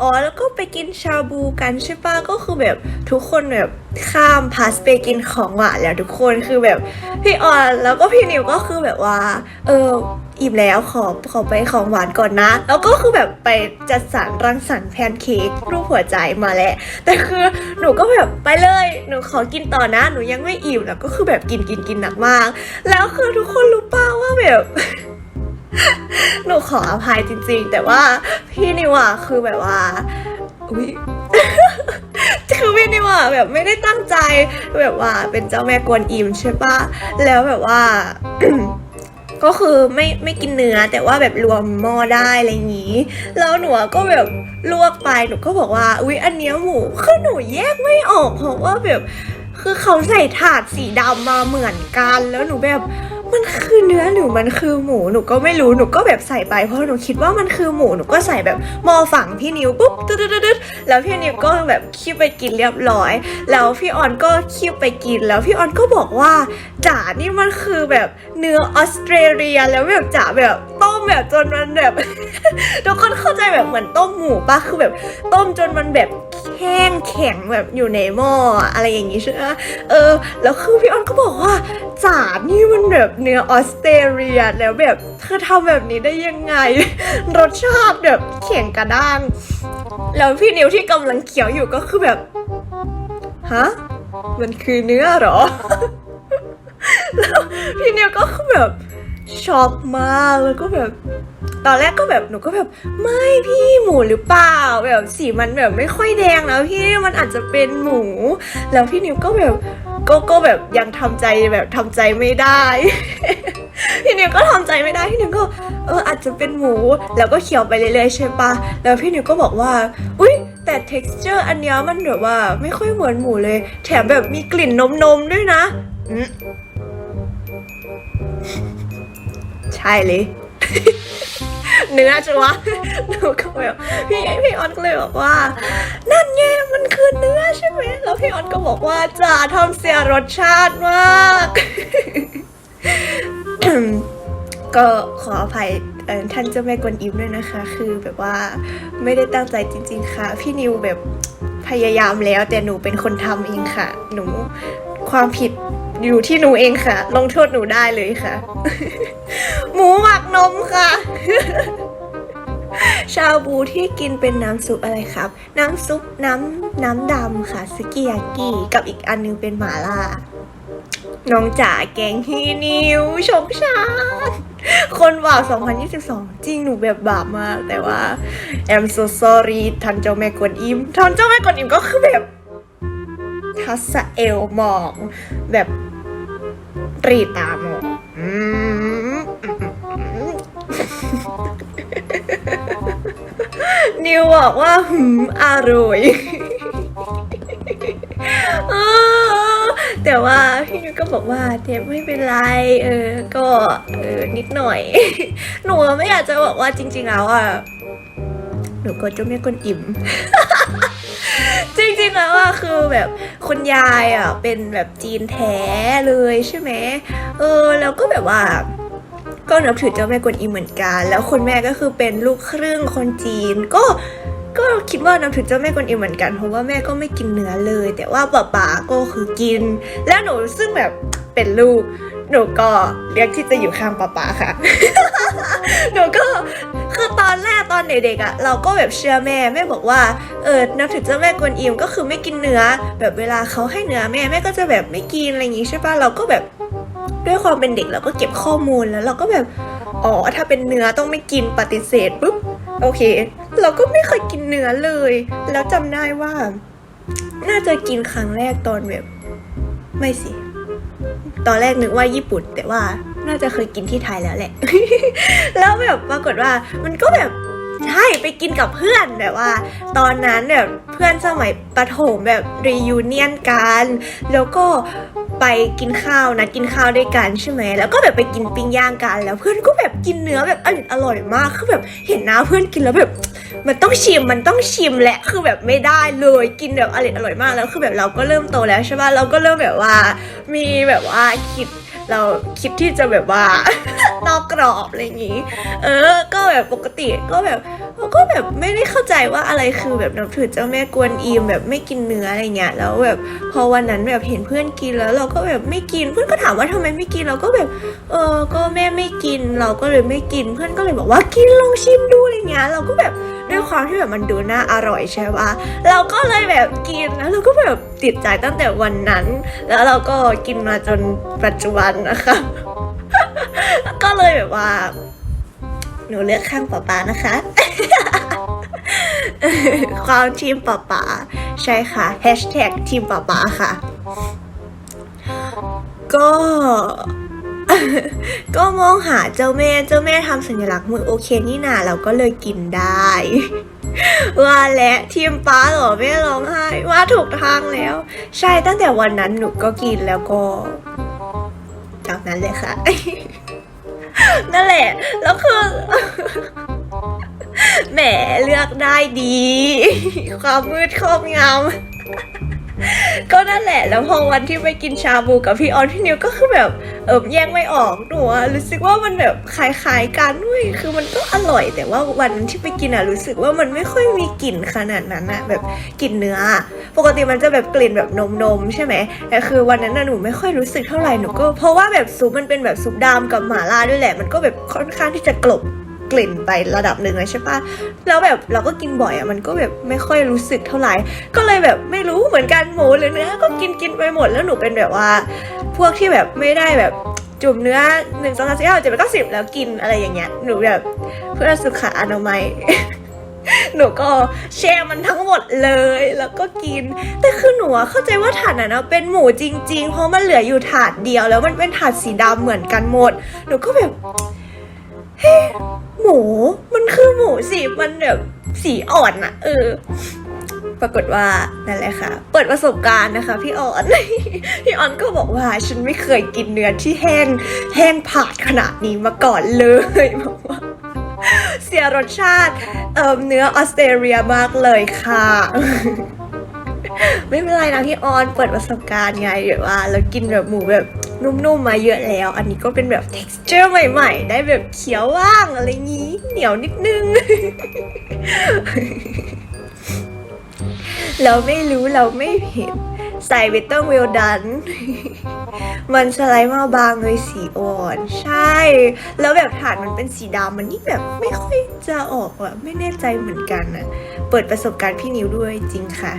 อ๋อแล้วก็ไปกินชาบูกันใช่ปะก็คือแบบทุกคนแบบข้ามพาสไปกินของหวานแล้วทุกคนคือแบบพี่ออนแล้วก็พี่นิวก็คือแบบว่า เอออิ่มแล้วขอขอไปของหวานก่อนนะ แล้วก็คือแบบไปจัดสรรรังสรรค์แพนเค้กรูปหัวใจมาแล้วแต่คือหนูก็แบบไปเลยหนูขอกินต่อนะ หนูยังไม่อิ่มแล้วก็คือแบบกินกินกินหนักมาก แล้วคือทุกคนรู้ป่าว่าแบบ หนูขออภัยจริงๆ แต่ว่าพี่นิวอะคือแบบว่าอุ้ยคือพี่นิวอะแบบไม่ได้ตั้งใจแบบว่าเป็นเจ้าแม่กวนอิมใช่ปะแล้วแบบว่า ก็คือไม่ไม่กินเนื้อแต่ว่าแบบรวมหม้อได้อะไรอย่างนี้ แล้วหนูก็แบบลวกไปหนูก็บอกว่าอุ๊ยอันเนี้ยหมูคือหนูแยกไม่ออกเพราะว่าแบบคือเขาใส่ถาดสีดำมาเหมือนกัน แล้วหนูแบบ มันคือเนื้อหรือมันคือหมูหนูก็ไม่รู้หนูก็แบบใส่ไปเพราะหนูคิดว่ามันคือหมูหนูก็ใส่แบบหมอฝังพี่นิวปุ๊บตึ๊ดตึ๊ดตึ๊ดแล้วพี่นิวก็แบบคีบไปกินเรียบร้อย แล้วพี่ออนก็คีบไปกินแล้วพี่ออนก็บอกว่าจ๋านี่มันคือแบบเนื้อออสเตรเลียแล้วแบบจ๋าแบบต้มแบบจนมันแบบทุกคนเข้าใจแบบเหมือนต้มหมูปะคือแบบต้มจนมันแบบแห้งแข็งแบบอยู่ในหม้ออะอะไรอย่างงี้ใช่ไหมเออ แล้วคือพี่ออนก็บอกว่า จ๋านี่มันแบบเนื้อออสเตรเลียแล้วแบบเธอทำแบบนี้ได้ยังไง รสชาติแบบเข็งกระด้าง แล้วพี่นิวที่กำลังเขียวอยู่ก็คือแบบฮะมันคือเนื้อเหรอ แล้วพี่นิวก็คือแบบช็อกมากแล้วก็แบบ ตอนแรกก็แบบหนูก็แบบไม่พี่หมูหรือเปล่า แบบสีมันแบบไม่ค่อยแดงแล้วพี่มันอาจจะเป็นหมู แล้วพี่นิวก็แบบก็ก็แบบยังทำใจแบบทำใจไม่ได้ พี่นิวก็ทำใจไม่ได้พี่นิวก็เอออาจจะเป็นหมูแล้วก็เคี้ยวไปเรื่อยๆใช่ปะแล้วพี่นิวก็บอกว่า อุ้ยแต่ texture อันเนี้ยมันแบบว่าไม่ค่อยเหมือนหมูเลย แถมแบบมีกลิ่นนมๆด้วยนะอืมใช่เลย เนื้อจัวะหนูก็แบบพี่พี่ออนก็เลยบอกว่า นั่นไงมันคือเนื้อใช่ไหมแล้วพี่ออนก็บอกว่าจ่าทำเสียรสชาติมาก ก็ขออภัยท่านเจ้าแม่กวนอิมด้วยนะคะ คือแบบว่าไม่ได้ตั้งใจจริง ๆ ค่ะ พี่นิวแบบพยายามแล้วแต่หนูเป็นคนทำเองค่ะ หนูความผิด อยู่ที่หนูเองค่ะ ลงโทษหนูได้เลยค่ะ หมูหมักนมค่ะ ชาบูที่กินเป็นน้ำซุปอะไรครับ น้ำซุปน้ำน้ำดำค่ะสกิยากิกับอีกอันนึงเป็นหมาล่าน้องจ๋าแกงฮีนิวชมชาติคนบาป2022 จริงหนูแบบบาปมาก แต่ว่า I'm so sorry ทันเจ้าแม่กวนอิมทันเจ้าแม่กวนอิมก็คือแบบ ทัสเอลมอง แบบตรีตามองนิวบอกว่าหืมอร่อยแต่ว่าพี่นิวก็บอกว่าเทปไม่เป็นไร เออ ก็เออนิดหน่อย หนูไม่อยากจะบอกว่าจริง ๆ แล้วอะ หนูก็จะไม่กวนอิ่ม จริงๆแล้วอะคือแบบคุณยายอะเป็นแบบจีนแท้เลยใช่ไหมเออแล้วก็แบบว่าก็นับถือเจ้าแม่กวนอิมเหมือนกัน แล้วคุณแม่ก็คือเป็นลูกครึ่งคนจีน ก็ก็คิดว่านับถือเจ้าแม่กวนอิมเหมือนกันเพราะว่าแม่ก็ไม่กินเนื้อเลย แต่ว่าป๋าป๋าก็คือกิน แล้วหนูซึ่งแบบ เป็นลูก หนูก็เลือกที่จะอยู่ข้างป๊าป๋าค่ะ หนูก็คือตอนแรกตอนเด็กๆอะเราก็แบบเชื่อแม่แม่บอกว่าเออนับถือเจ้าแม่กวนอิมก็คือไม่กินเนื้อ แบบเวลาเขาให้เนื้อแม่แม่ก็จะแบบไม่กินอะไรอย่างงี้ใช่ปะเราก็แบบด้วยความเป็นเด็กเราก็เก็บข้อมูลแล้ว เราก็แบบอ๋อถ้าเป็นเนื้อต้องไม่กินปฏิเสธปุ๊บโอเค เราก็ไม่เคยกินเนื้อเลย แล้วจำได้ว่า น่าจะกินครั้งแรกตอนแบบ ไม่สิ ตอนแรกนึกว่าญี่ปุ่น แต่ว่าน่าจะเคยกินที่ไทยแล้วแหละ แล้วแบบปรากฏว่ามันก็แบบใช่ไปกินกับเพื่อนแบบว่า ตอนนั้นแบบเพื่อนสมัยประถมแบบรียูเนียนกัน แล้วก็ไปกินข้าวนะกินข้าวด้วยกันใช่ไหมแล้วก็แบบไปกินปิ้งย่างกัน แล้วเพื่อนก็แบบกินเนื้อแบบอร่อยอร่อยมากคือแบบเห็นหน้าเพื่อนกินแล้วแบบ มันต้องชิมมันต้องชิมแหละคือแบบไม่ได้เลยกินแบบอร่อยอร่อยมากแล้วคือแบบเราก็เริ่มโตแล้วใช่ป่ะเราก็เริ่มแบบว่ามีแบบว่าคิดเราคิดที่จะแบบว่า นอกกรอบอะไรอย่างงี้ เออ ก็แบบปกติก็แบบก็แบบไม่ได้เข้าใจว่าอะไรคือแบบนับถือเจ้าแม่กวนอิมแบบไม่กินเนื้ออะไรเงี้ยแล้วแบบพอวันนั้นแบบเห็นเพื่อนกินแล้ว เราก็แบบไม่กินเพื่อนก็ถามว่าทำไมไม่กินเราก็แบบ เออก็แม่ไม่กินเราก็เลยไม่กินเพื่อนก็เลยบอกว่ากินลองชิมดูอะไรเงี้ยเราก็แบบ ด้วยความที่แบบมันดูน่าอร่อยใช่ปะเราก็เลยแบบกินแล้วเราก็แบบติดใจตั้งแต่วันนั้น แล้วเราก็กินมาจนปัจจุบันนะคะ ก็เลยแบบว่า หนูเลือกข้างป๊าป๊านะคะ ความทีมป๊าป๊าใช่ค่ะแฮชแท็กทีมป๊าป๊าค่ะ ก็ ก็มองหาเจ้าแม่เจ้าแม่ทำสัญลักษณ์มือโอเคนี่นาเราก็เลยกินได้ ว่าและทีมป้าเหรอไม่ร้องไห้ว่าถูกทางแล้ว ใช่ตั้งแต่วันนั้นหนูก็กินแล้วก็จากนั้นเลยค่ะ นั่นแหละ แล้วคือแหมเลือกได้ดี ความมืดครอบงำ ก็นั่นแหละ แล้วพอวันที่ไปกินชาบูกับพี่ออนพี่นิวก็คือแบบเออแยกไม่ออกหนูรู้สึกว่ามันแบบคล้ายๆกันด้วยคือมันก็อร่อย แต่ว่าวันนั้นที่ไปกินอะรู้สึกว่ามันไม่ค่อยมีกลิ่นขนาดนั้นอะแบบกลิ่นเนื้อ ปกติมันจะแบบกลิ่นแบบนมๆใช่ไหมแต่คือวันนั้นน่ะหนูไม่ค่อยรู้สึกเท่าไหร่หนูก็เพราะว่าแบบซุปมันเป็นแบบซุปดำกับหม่าล่าด้วยแหละ มันก็แบบค่อนข้างที่จะกลบ กลิ่นไประดับหนึ่งเลยใช่ปะแล้วแบบเราก็กินบ่อยอะมันก็แบบไม่ค่อยรู้สึกเท่าไหร่ ก็เลยแบบไม่รู้เหมือนกันหมูหรือเนื้อก็กินกินไปหมดแล้วหนูเป็นแบบว่า พวกที่แบบไม่ได้แบบจุ่มเนื้อหนึ่งสองสามสี่ห้าเจ็ดแปดเก้าสิบแล้วกินอะไรอย่างเงี้ยหนูแบบเพื่อสุขอนามัยหนูก็แช่มันทั้งหมดเลยแล้วก็กิน แต่คือหนูเข้าใจว่าถาดนั้นะเป็นหมูจริง ๆ เพราะมันเหลืออยู่ถาดเดียวแล้วมันเป็นถาดสีดำเหมือนกันหมด หนูก็แบบเฮ้ หมู มันคือหมูสิมันแบบสีอ่อนอะเออ ปรากฏว่านั่นแหละค่ะ เปิดประสบการณ์นะคะ พี่ออน พี่ออนก็บอกว่าฉันไม่เคยกินเนื้อที่แห้งแห้งผาดขนาดนี้มาก่อนเลยบอกว่าเสียรสชาติเอ่อเนื้อออสเตรเลียมากเลยค่ะ ไม่เป็นไรนะพี่ออนเปิดประสบการณ์ไงเดี๋ยวว่าเรากินแบบหมูแบบ นุ่มๆมาเยอะแล้ว อันนี้ก็เป็นแบบ texture ใหม่ๆ ได้แบบเคี้ยวว่างอะไรงี้ เหนียวนิดนึง เราไม่รู้เราไม่เห็น ใส่ไม่ต้องเวลดัน มันสไลด์มาบางเลยสีอ่อน ใช่ แล้วแบบฐานมันเป็นสีดำมันนี่แบบไม่ค่อยจะออกอะไม่แน่ใจเหมือนกันอะเปิดประสบการณ์พี่นิวด้วยจริงค่ะ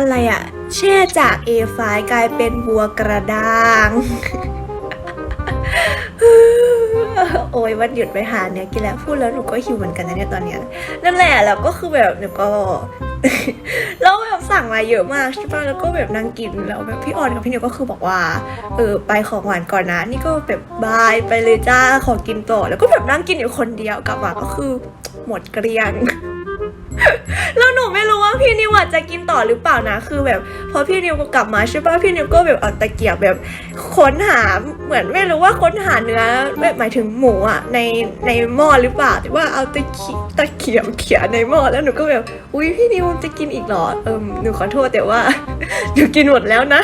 อะไรอะแช่จาก A5 กลายเป็นบัวกระด้าง โอ้ยวันหยุดไปหาเนี่ยกินแล้วพูดแล้วหนูก็หิวเหมือนกันนะเนี่ยตอนเนี้ยนั่นแหละแล้วก็คือแบบหนูก็แล้วแบบสั่งมาเยอะมากใช่ปะแล้วก็แบบนั่งกินแล้วแบบพี่ออนกับพี่นิวก็คือบอกว่าเออไปของหวานก่อนนะ นี่ก็แบบบายไปเลยจ้าขอกินต่อแล้วก็แบบนั่งกินอยู่คนเดียวกลับมาก็คือหมดเกลี้ยง แล้วหนูไม่รู้ว่าพี่นิวอะจะกินต่อหรือเปล่านะ คือแบบ พอพี่นิวกลับมาใช่ป่ะพี่นิวก็แบบเอาตะเกียบแบบค้นหาเหมือนไม่รู้ว่าค้นหาเนื้อแบบหมายถึงหมูอะในในหม้อหรือเปล่าแต่ว่าเอาตะเกียบตะเกียบเขี่ยในหม้อแล้วหนูก็แบบอุ้ยพี่นิวจะกินอีกเหรอเออหนูขอโทษแต่ว่าหนูกินหมดแล้วนะ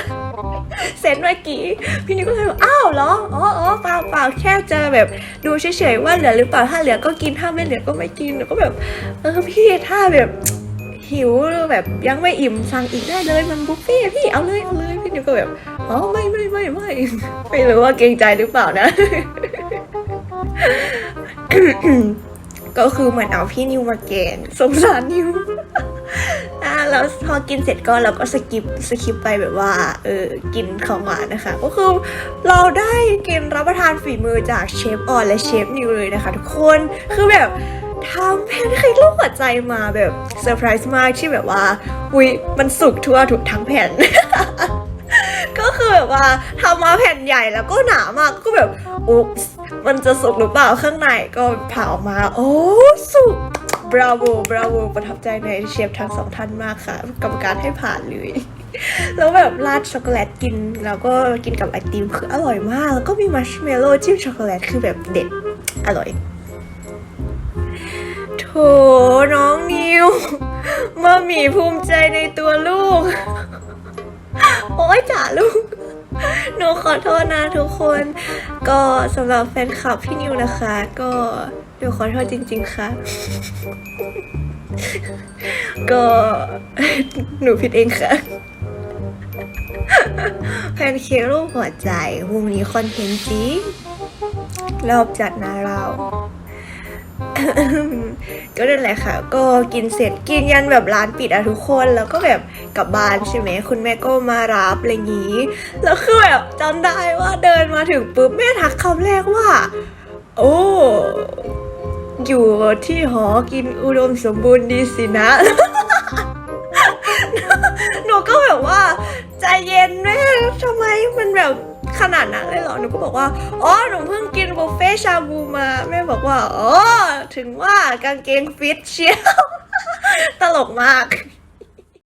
เซนเมื่อกี้ พี่นิวก็เลยบอกอ้าวเหรออ๋ออ๋อเปล่าเปล่าแค่จะแบบดูเฉยๆว่าเหลือหรือเปล่าถ้าเหลือก็กินถ้าไม่เหลือก็ไม่กินแล้วก็แบบเออพี่ถ้าแบบหิวแบบยังไม่อิ่มสั่งอีกได้เลยมันบุฟเฟ่พี่เอาเลยเอาเลยพี่นิวก็แบบอ๋อไม่ไม่ไม่ไม่ไม่รู้ว่าเกรงใจหรือเปล่านะก็คือเหมือนเอาพี่นิวมาแกนสงสารนิว แล้วพอกินเสร็จก็เราก็สกิปสกิปไปแบบว่าเออกินของหวานนะคะ ก็คือเราได้กินรับประทานฝีมือจากเชฟออนและเชฟนิวเลยนะคะทุกคนคือแบบทำแพนเค้กรูปหัวใจมาแบบเซอร์ไพรส์มากที่แบบว่าอุ้ยมันสุกทั่วทุกทั้งแผ่นก็คือแบบว่าทำมาแผ่นใหญ่แล้วก็หนามากก็แบบอุ๊บมันจะสุกหรือเปล่าข้างในก็ผ่าออกมา โอ้สุก บราโวบราโวประทับใจในเชฟทั้งสองท่านมากค่ะ กรรมการให้ผ่านเลย แล้วแบบราดช็อกโกแลตกิน แล้วก็กินกับไอติมคืออร่อยมาก แล้วก็มีมัชเมลโล่จิ้มช็อกโกแลตคือแบบเด็ด อร่อยโถน้องนิวมามีภูมิใจในตัวลูก โอ๊ยจ๋าลูกหนูขอโทษนะทุกคน ก็สำหรับแฟนคลับพี่นิวนะคะ ก็ หนูขอโทษจริง ๆ ค่ะ ก็หนูผิดเองค่ะแพนเค้กรูปหัวใจมุมนี้คอนเทนต์จริงรอบจัดนะเรา ก็นั่นแหละค่ะ ก็กินเสร็จกินยันแบบร้านปิดอะทุกคนแล้วก็แบบกลับบ้านใช่ไหมคุณแม่ก็มารับอะไรอย่างนี้ แล้วคือแบบจำได้ว่าเดินมาถึงปุ๊บแม่ทักคำแรกว่า โอ้ อยู่ที่หอกินอุดมสมบูรณ์ดีสินะ หนูก็แบบว่า ใจเย็นแม่ทำไมมันแบบขนาดนั้นเลยเหรอ หนูก็บอกว่า อ๋อ หนูเพิ่งกินบุฟเฟ่ชาบูมา แม่บอกว่า อ๋อ ถึงว่ากางเกงฟิตเชียว ตลกมาก